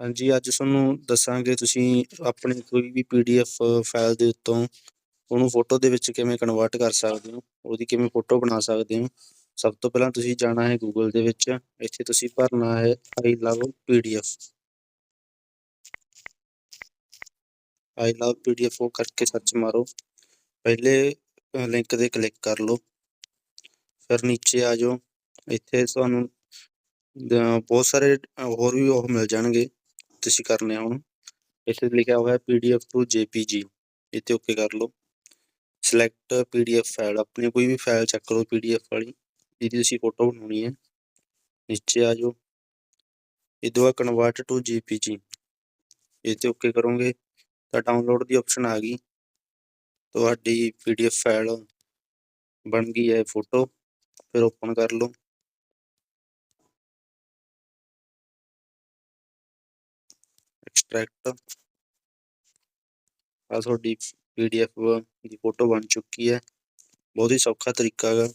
ਹਾਂਜੀ, ਅੱਜ ਤੁਹਾਨੂੰ ਦੱਸਾਂਗੇ ਤੁਸੀਂ ਆਪਣੇ ਕੋਈ ਵੀ ਪੀਡੀਐਫ ਫਾਈਲ ਦੇ ਉੱਤੋਂ ਉਹਨੂੰ ਫੋਟੋ ਦੇ ਵਿੱਚ ਕਿਵੇਂ ਕਨਵਰਟ ਕਰ ਸਕਦੇ ਹੋ, ਉਹਦੀ ਕਿਵੇਂ ਫੋਟੋ ਬਣਾ ਸਕਦੇ ਹੋ। ਸਭ ਤੋਂ ਪਹਿਲਾਂ ਤੁਸੀਂ ਜਾਣਾ ਹੈ ਗੂਗਲ ਦੇ ਵਿੱਚ, ਇੱਥੇ ਤੁਸੀਂ ਭਰਨਾ ਹੈ I love PDF I love PDF ਉਹ ਕਰਕੇ ਸਰਚ ਮਾਰੋ। ਪਹਿਲੇ ਲਿੰਕ ਤੇ ਕਲਿੱਕ ਕਰ ਲਓ। ਫਿਰ ਨੀਚੇ ਆ ਜਾਓ। ਇੱਥੇ ਤੁਹਾਨੂੰ ਬਹੁਤ ਸਾਰੇ ਹੋਰ ਵੀ ਉਹ ਮਿਲ ਜਾਣਗੇ। ਤੁਸੀਂ ਕਰਨੇ ਆ ਹੁਣ ਇੱਥੇ ਲਿਖਿਆ ਹੋਇਆ ਪੀਡੀਐਫ ਟੂ ਜੇਪੀਜੀ ਇੱਥੇ ਓਕੇ ਕਰ ਲਓ ਸਿਲੈਕਟ ਪੀਡੀਐਫ ਫਾਈਲ ਆਪਣੀ ਕੋਈ ਵੀ ਫਾਈਲ ਚੱਕ ਲਓ ਪੀਡੀਐਫ ਵਾਲੀ ਜਿਹਦੀ ਤੁਸੀਂ ਫੋਟੋ ਬਣਾਉਣੀ ਹੈ ਨੀਚੇ ਆ ਜਾਓ ਇਹ ਤੋਂ ਬਾਅਦ ਕਨਵਰਟ ਟੂ ਜੇਪੀਜੀ ਇੱਥੇ ਓਕੇ ਕਰੋਗੇ ਤਾਂ ਡਾਊਨਲੋਡ ਦੀ ਆਪਸ਼ਨ ਆ ਗਈ ਤੁਹਾਡੀ ਪੀਡੀਐਫ ਫਾਈਲ ਬਣ ਗਈ ਹੈ ਫੋਟੋ ਫਿਰ ਓਪਨ ਕਰ ਲਓ एक्सट्रैक्ट पासवर्ड पीडीएफ व फ़ोटो बन चुकी है। बहुत ही सौखा तरीका का --